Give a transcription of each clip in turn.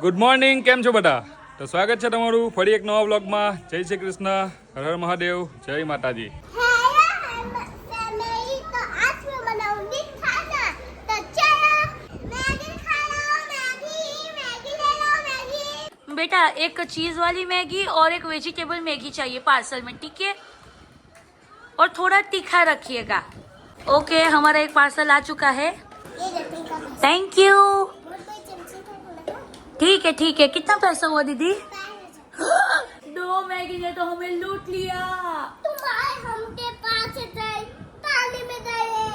Good morning કેમ છો બધા તો સ્વાગત છે તમારું ફરી એક નવા વ્લોગમાં જય શ્રી કૃષ્ણ હર હર મહાદેવ જય માતાજી फैमिली तो आज मैं बनाऊंगी खाना तो चलो मैगी खा लो मैगी मैगी ले लो मैगी बेटा एक चीज वाली मैगी और एक वेजिटेबल मैगी चाहिए पार्सल में ठीक है और थोड़ा तीखा रखिएगा ओके हमारा एक पार्सल आ चुका है ये जल्दी का पैसा थैंक यू ठीक है ठीक है कितना पैसा हुआ दीदी पाँच दो मैगी ने तो हमें लूट लिया तुम्हारे हमके पाँच हजार ताली में गए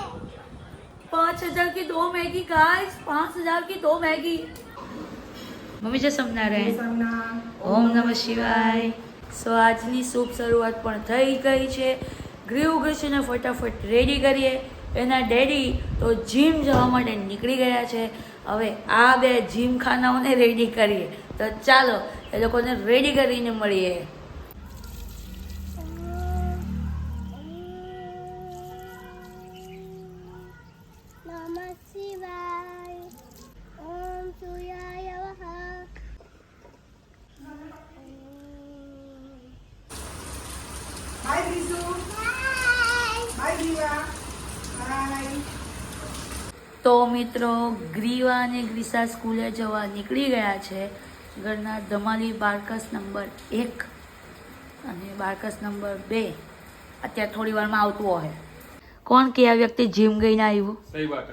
पाँच हजार की दो मैगी गाइस पाँच हजार की दो मैगी મમ્મી જે સમના રહે ઓમ નમઃ શિવાય સો આજની શુભ શરૂઆત પણ થઈ ગઈ છે ગૃહ ઉગસીને ફટાફટ રેડી કરીએ એના ડેડી તો જીમ જવા માટે નીકળી ગયા છે. હવે આ બે જીમ ખાનાઓને રેડી કરીએ. તો ચાલો એ લોકોને રેડી કરીને મળીએ. તો મિત્રો ગ્રીવા અને ગ્રીસા સ્કૂલે જવા નીકળી ગયા છે. ઘરના ધમાલી બારકસ નંબર એક અને બારકસ નંબર બે. અત્યારે થોડી વારમાં આવતું હોય. કોણ કે આ વ્યક્તિ જીમ ગઈને આવ્યું? સહી વાત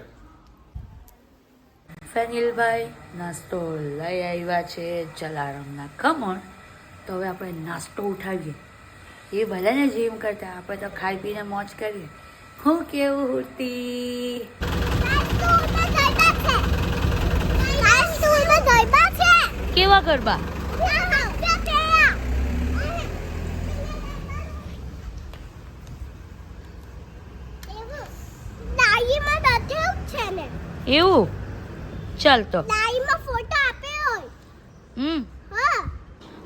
ફેનિલભાઈ નાસ્તો લઈ આવ્યા છે જલારામના. ખમણ તો હવે આપણે નાસ્તો ઉઠાવીએ. એ ભલે ને જીમ કરતા આપણે તો ખાઈ પીને મોજ કરીએ. હું કેવું હુતી કેવા ગરબા? એવું? ચાલ તો. હમ.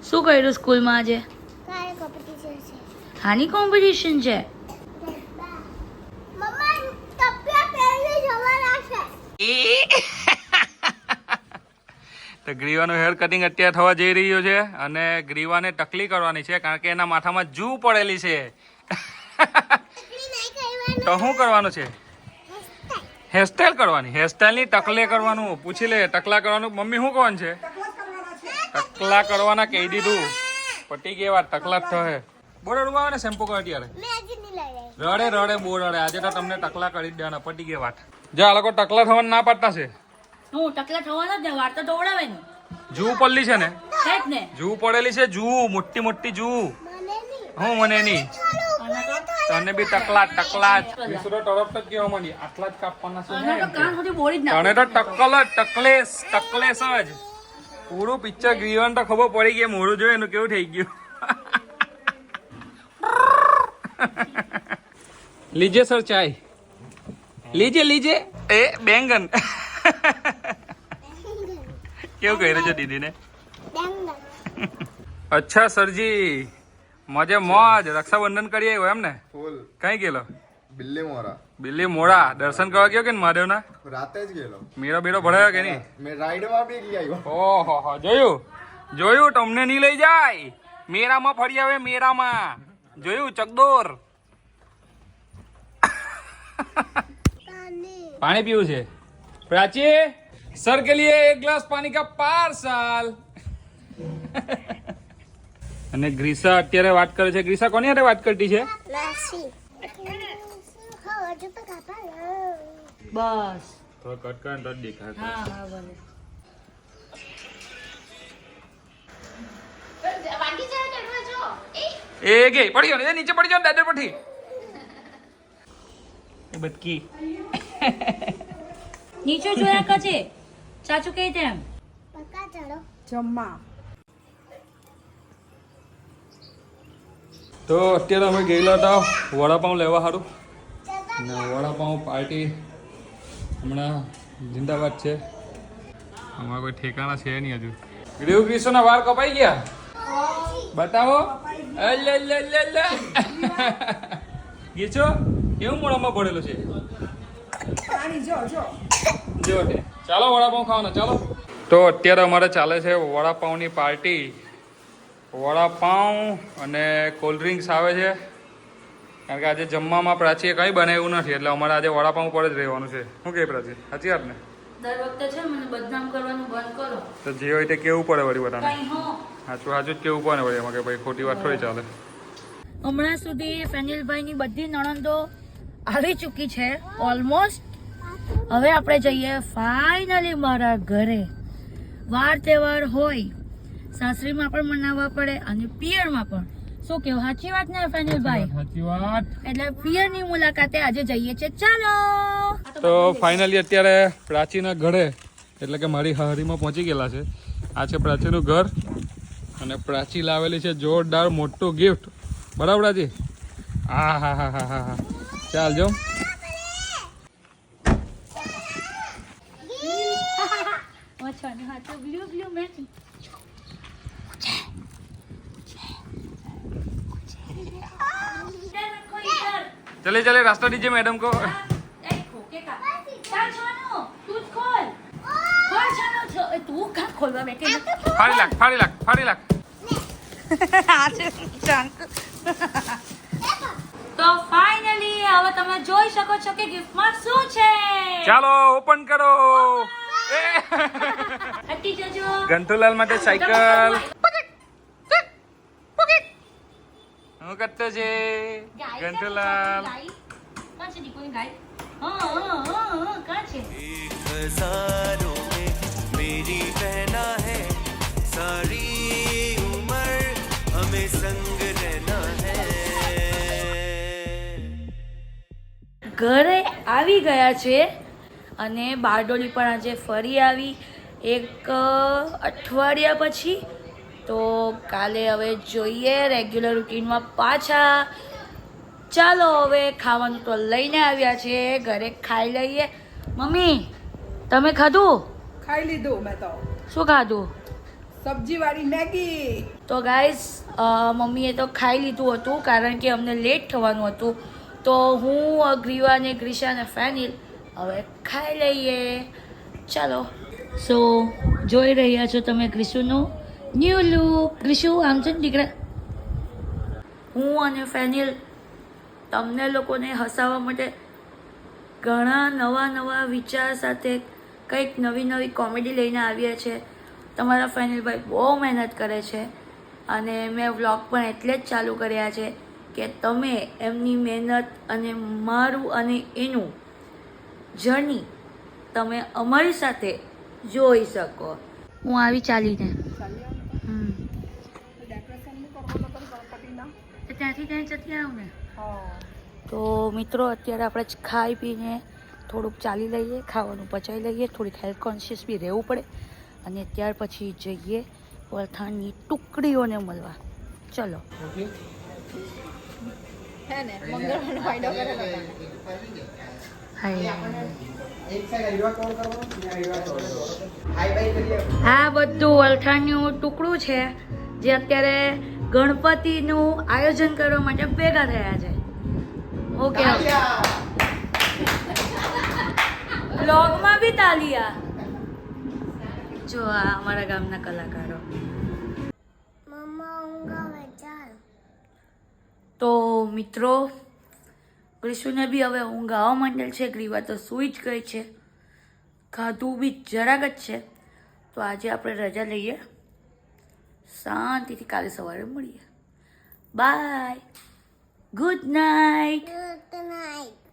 શું કર્યું સ્કૂલમાં આજે? હાની કોમ્પિટિશન છે? તો ગ્રીવાનું હેર કટિંગ અત્યારે થવા જઈ રહ્યું છે અને ગ્રીવાને ટકલી કરવાની છે કારણ કે એના માથામાં જૂ પડેલી છે. તો શું કરવાનું છે? હેરસ્ટાઈલ કરવાની. હેરસ્ટાઈલની ટકલે કરવાનું. પૂછી લે ટકલા કરવાનું. મમ્મી શું કોણ છે? ટકલા કરવાના કહી દીધું. પટી ગઈ વાત ટકલા જ થશે. બોલો રૂવા ને શેમ્પુ કરી ત્યારે રડે રડે બહુ રડે આજે તો તમને ટકલા કરી જ દેવાના પટી ગઈ વાત. જો આ લોકો ટકલા થવાનું ના પાડતા છે. હું ટકલા થવાના જ ને વાર તો દોડાવે ને જૂ પડલી છે ને? ને. જૂ પડેલી છે જૂ મોટી મોટી જૂ. હું મને નહીં. તને બી ટકલા ટકલા વિસરો તરફ જ કહેવા માંડી. આટલા જ કાપવાના છે. ને કાન સુધી બોળી જ નાખો. તને તો ટકલ ટકલેસ ટકલેસ જ. પૂરું પિક્ચર ગ્રીવન તો ખબર પડી ગઈ મોડું જોયું એનું કેવું થઈ ગયું. લીજે સર ચાય. લીજે લીજે. એ બેંગન. કેવું કહી રહ્યો છે દીદીને? અચ્છા સરજી. મજે મોજ. રક્ષાબંધન કરી આવ્યો એમ ને? ફૂલ. કઈ ગયેલો? બિલ્લી મોરા. બિલ્લી મોડા દર્શન કરવા ગયો કે ને મહાદેવના? રાતે જ ગયેલો. મેરો બીરો ભરાયો કે નહીં? મેં રાઈડમાં બી ગઈ આવ્યો. ઓહો હો જોયું? જોયું? તમને નહીં લઈ જાય. મેરામાં ફરી આવે મેરામાં. જોયું? ચકદોર. પાણી પીવું છે પ્રાચી સર કે लिए एक ग्लास पानी का पार्सल અને ગ્રીસા અત્યારે વાત કરે છે ગ્રીસા કોની હારે વાત કરતી છે બસ થોડો કટ કરે તો જ દેખાય હા હા ભલે એ ગઈ પડી ગયો ને એ નીચે પડી ગયો ને દાદર પરથી એ બટકી નીચે જોયા કજે ચાચુ કહે તેમ. જમવા. તો અત્યારે અમે ગયેલા હતા વડાપાઉં લેવા સારું ને વડાપાઉં પાર્ટી હમણાં જિંદાબાદ છે. અમારા કોઈ ઠેકાણા છે નહીં હજુ. ગ્રીવ ગ્રીસોના વાળ કપાઈ ગયા? બતાવો. અલે લે લે લે ગીચો? કેવું મોડામાં પડેલું છે? પાણી જો જો. જો ચાલો વડાપાઉં ખાવાના ચાલો. તો અત્યારે અમારે ચાલે છે વડાપાઉંની પાર્ટી. વડાપાઉં અને કોલ્ડ ડ્રિંક્સ આવે છે. કારણ કે આજે જમવામાં પ્રાચીએ કંઈ બનાવ્યું નથી એટલે અમારે આજે વડાપાઉં પર જ રહેવાનું છે. શું કહે પ્રાચી? સાચી વાત ને દર વખતે છે મને બદનામ કરવાનું બંધ કરો. તો જે હોય તે કેવું પડે વળી બધાને? સાચું સાચું જ કેવું પડે વળી એમાં કે ભાઈ ખોટી વાત થોડી ચાલે. હમણાં સુધી ફેનિલભાઈની બધી નણંદો આવી ચૂકી છે ઓલમોસ્ટ હવે આપણે જઈએ ફાઇનલી મારા ઘરે. વાર તહેવાર હોય સાસરીમાં પણ મનાવવા પડે અને પિયરમાં પણ. શું કેવું? સાચી વાત ને ફેનિલભાઈ સાચી વાત એટલે પિયરની મુલાકાતે આજે જઈએ છે ચાલો! તો ફાઇનલી અત્યારે પ્રાચીના ઘરે એટલે કે મારી હારીમાં પહોંચી ગયેલા છે. આ છે પ્રાચીનું ઘર અને પ્રાચી લાવેલી છે જોરદાર મોટું ગિફ્ટ બરાબર પ્રાચી? હા હા હા હા હા. ચાલજો. ચલે ચલે રાસ્તા દીજે મેડમ કો. ફાડી લાખ ફાડી લાખ ફાડી લાખ તો હવે તમે જોઈ શકો છો કે ગિફ્ટમાં શું છે ચાલો ઓપન કરો એ હટી જજો ગંતુલાલ માટે સાયકલ હું કરતો છે ગંતુલાલ કાં છે દીકરી ગાય હા હા હા હા કાં છે हजारों में मेरी बहना है सारी उम्र हमें संग ઘરે આવી ગયા છે અને બારડોલી પણ આજે ફરી આવી. એક અઠવાડિયા પછી તો કાલે હવે જોઈએ રેગ્યુલર રૂટીનમાં પાછા. ચાલો હવે ખાવાનું તો લઈને આવ્યા છે ઘરે ખાઈ લઈએ. મમ્મી તમે ખાધું? ખાઈ લીધું મેં તો. શું ખાધું? સબ્જીવાળી મેગી. તો ગાઈઝ મમ્મીએ તો ખાઈ લીધું હતું કારણ કે અમને લેટ થવાનું હતું. તો હું અગ્રીવા અને ગ્રીશા અને ફેનિલ હવે ખાઈ લઈએ. ચાલો. સો જોઈ રહ્યા છો તમે ગ્રીશુનું ન્યૂ લુક ગ્રીશુ આમ છે ને દીકરા? હું અને ફેનિલ તમને લોકોને હસાવવા માટે ઘણા નવા નવા વિચાર સાથે કંઈક નવી નવી કોમેડી લઈને આવ્યા છે. તમારા ફેનિલભાઈ બહુ મહેનત કરે છે. અને મેં વ્લોગ પણ એટલે જ ચાલુ કર્યા છે. કે તમે એમની મહેનત અને મારું અને એનું જર્ની તમે અમારી સાથે જોઈ શકો. હું આવી ચાલીને. ત્યાંથી ત્યાં જતી આવું ને? હા તો મિત્રો અત્યારે આપણે જ ખાઈ પીને થોડુંક ચાલી લઈએ ખાવાનું પચાવી લઈએ થોડીક હેલ્થ કોન્શિયસ બી રહેવું પડે. અને ત્યાર પછી જઈએ વલથાણની ટુકડીઓને મળવા. ચલો. હે ને મંગળવારનો ફાયદો કરેલો હાય. આ બધું વલથાણનું ટુકડું છે જે અત્યારે ગણપતિનું આયોજન કરવા માટે ભેગા થયા છે. ઓકે. બ્લોગમાં બી તાલિયા. જો આ અમારા ગામના કલાકારો મમ્મા ઊંઘાવે ચાલ તો મિત્રો ગ્રીશુને બી હવે ઊંઘ આવવા માંડેલ છે, ગ્રીવા તો સૂઈ જ ગઈ છે. ખાધું બી જરાક જ છે. તો આજે આપણે રજા લઈએ. શાંતિથી કાલે સવારે મળીએ. Bye. Good night. Good night.